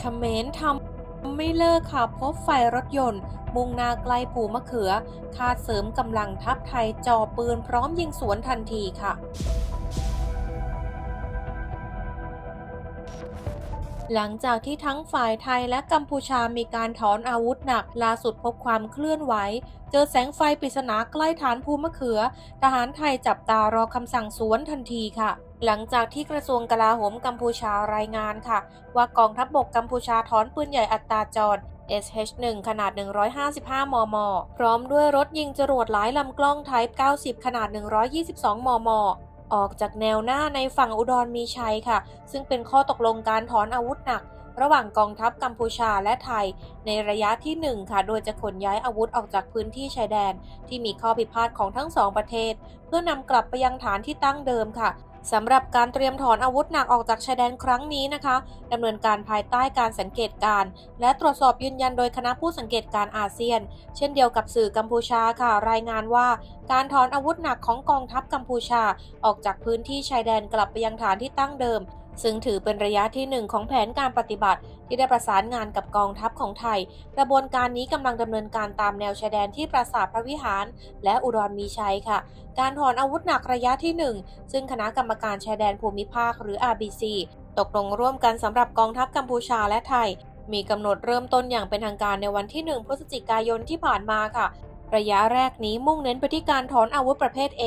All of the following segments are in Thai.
เขมรทำไม่เลิกค่ะพบไฟรถยนต์ มุ่งหน้าใกล้ภูมะเขือ คาดเสริมกำลังทัพไทยจ่อปืนพร้อมยิงสวนทันทีค่ะหลังจากที่ทั้งฝ่ายไทยและกัมพูชามีการถอนอาวุธหนัก ล่าสุดพบความเคลื่อนไหว เจอแสงไฟปริศนาใกล้ฐานภูมะเขือ ทหารไทยจับตารอคำสั่งสวนทันทีค่ะ หลังจากที่กระทรวงกลาโหมกัมพูชารายงานค่ะ ว่ากองทัพบบกกัมพูชาถอนปืนใหญ่อัตราจร SH1 ขนาด 155 มม พร้อมด้วยรถยิงจรวดหลายลำกล้อง Type 90 ขนาด 122 มม ออกจากแนวหน้าในฝั่งอุดรมีชัยค่ะ ซึ่งเป็นข้อตกลงการถอนอาวุธหนัก ระหว่างกองทัพกัมพูชาและไทย ในระยะที่ 1 ค่ะ โดยจะขนย้ายอาวุธออกจากพื้นที่ชายแดน ที่มีข้อพิพาทของทั้งสองประเทศ เพื่อนำกลับไปยังฐานที่ตั้งเดิมค่ะ สำหรับการเตรียมถอนอาวุธหนักออกจากชายแดนครั้งนี้นะคะดำเนินการภายใต้การสังเกตการ และตรวจสอบยืนยันโดยคณะผู้สังเกตการอาเซียน เช่นเดียวกับสื่อกัมพูชาค่ะ รายงานว่า การถอนอาวุธหนักของกองทัพกัมพูชา ออกจากพื้นที่ชายแดนกลับไปยังฐานที่ตั้งเดิม ซึ่งถือเป็นระยะที่หนึ่งของแผนการปฏิบัติที่ได้ประสานงานกับกองทัพของไทย กระบวนการนี้กำลังดำเนินการตามแนวชายแดนที่ปราสาทพระวิหาร และอุดรมีชัยค่ะ การถอนอาวุธหนักระยะที่ 1 ซึ่งคณะกรรมการชายแดนภูมิภาคหรือ RBC ตกลงร่วมกันสำหรับกองทัพกัมพูชาและไทย มีกำหนดเริ่มต้นอย่างเป็นทางการในวันที่ 1 พฤศจิกายนที่ผ่านมาค่ะ ระยะแรกนี้มุ่งเน้นไปที่การถอนอาวุธประเภท A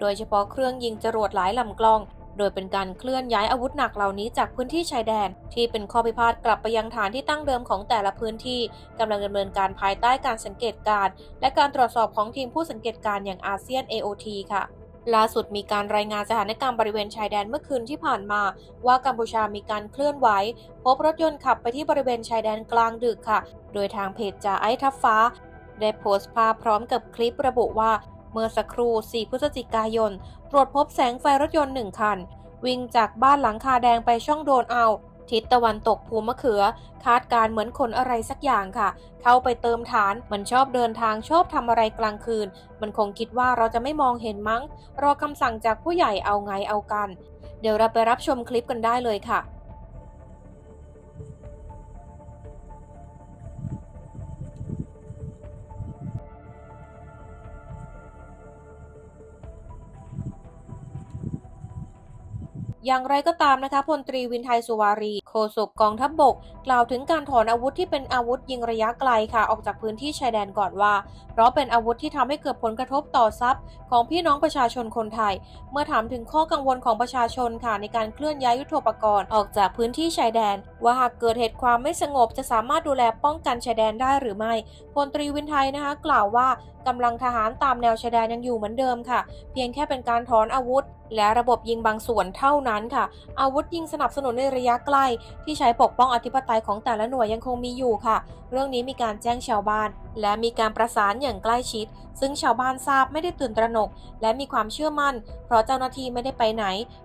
โดยเฉพาะเครื่องยิงจรวดหลายลำกล้อง โดยเป็นการเคลื่อนย้ายอาวุธหนักเหล่านี้จากพื้นที่ชายแดน ที่เป็นข้อพิพาทกลับไปยังฐานที่ตั้งเดิมของแต่ละพื้นที่กำลังดำเนินการภายใต้การสังเกตการณ์และการตรวจสอบของทีมผู้สังเกตการณ์อย่างอาเซียน AOT ค่ะล่าสุดมีการรายงานสถานการณ์บริเวณชายแดนเมื่อคืนที่ผ่านมา ว่ากัมพูชามีการเคลื่อนไหว พบรถยนต์ขับไปที่บริเวณชายแดนกลางดึกค่ะ โดยทางเพจจ่าไอ้ทับฟ้า ได้โพสต์ภาพพร้อมกับคลิประบุว่า เมื่อสักครู่ 4 พฤศจิกายน ตรวจพบแสงไฟรถยนต์หนึ่งคัน วิ่งจากบ้านหลังคาแดงไปช่องโดนเอา ทิศตะวันตกภูมะเขือ คาดการ์เหมือนคนอะไรสักอย่างค่ะ เข้าไปเติมฐาน มันชอบเดินทางชอบทำอะไรกลางคืน มันคงคิดว่าเราจะไม่มองเห็นมั้ง รอคำสั่งจากผู้ใหญ่เอาไงเอากัน เดี๋ยวเราไปรับชมคลิปกันได้เลยค่ะ อย่างไรก็ตามนะคะพลตรีวินไทยสุวารีโฆษกกองทัพบบก กล่าวถึงการถอนอาวุธที่เป็นอาวุธยิงระยะไกลค่ะ ออกจากพื้นที่ชายแดนก่อนว่า เพราะเป็นอาวุธที่ทำให้เกิดผลกระทบต่อทรัพย์ ของพี่น้องประชาชนคนไทย เมื่อถามถึงข้อกังวลของประชาชนค่ะในการเคลื่อนย้ายยุทโธปกรณ์ออกจากพื้นที่ชายแดน ว่าหากเกิดเหตุความไม่สงบจะสามารถดูแลป้องกันชายแดนได้หรือไม่พลตรีวินไทยนะคะกล่าวว่ากำลังทหารตามแนวชายแดนยังอยู่เหมือนเดิมค่ะ เพียงแค่เป็นการถอนอาวุธ และระบบยิงบางส่วนเท่านั้นค่ะ อาวุธยิงสนับสนุนในระยะใกล้ ที่ใช้ปกป้องอธิปไตยของแต่ละหน่วยยังคงมีอยู่ค่ะ เรื่องนี้มีการแจ้งชาวบ้าน และมีการประสานอย่างใกล้ชิด ซึ่งชาวบ้านทราบไม่ได้ตื่นตระหนก และมีความเชื่อมั่น เพราะเจ้าหน้าที่ไม่ได้ไปไหน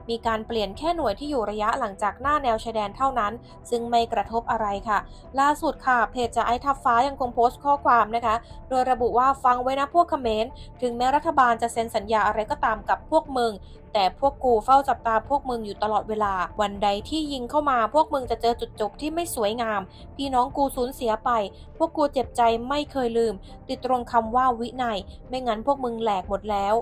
มีการเปลี่ยนแค่หน่วยที่อยู่ระยะหลังจากหน้าแนวชายแดนเท่านั้น ซึ่งไม่กระทบอะไรค่ะ ล่าสุดค่ะเพจจะไอทับฟ้ายังคงโพสต์ข้อความนะคะ โดยระบุว่าฟังไว้นะพวกเขมรถึงแม้รัฐบาลจะเซ็นสัญญาอะไรก็ตามกับพวกมึง แต่พวกกูเฝ้าจับตาพวกมึงอยู่ตลอดเวลา วันใดที่ยิงเข้ามาพวกมึงจะเจอจุดจบที่ไม่สวยงาม พี่น้องกูสูญเสียไป พวกกูเจ็บใจไม่เคยลืม ติดตรงคำว่าวินัย ไม่งั้นพวกมึงแหลกหมดแล้ว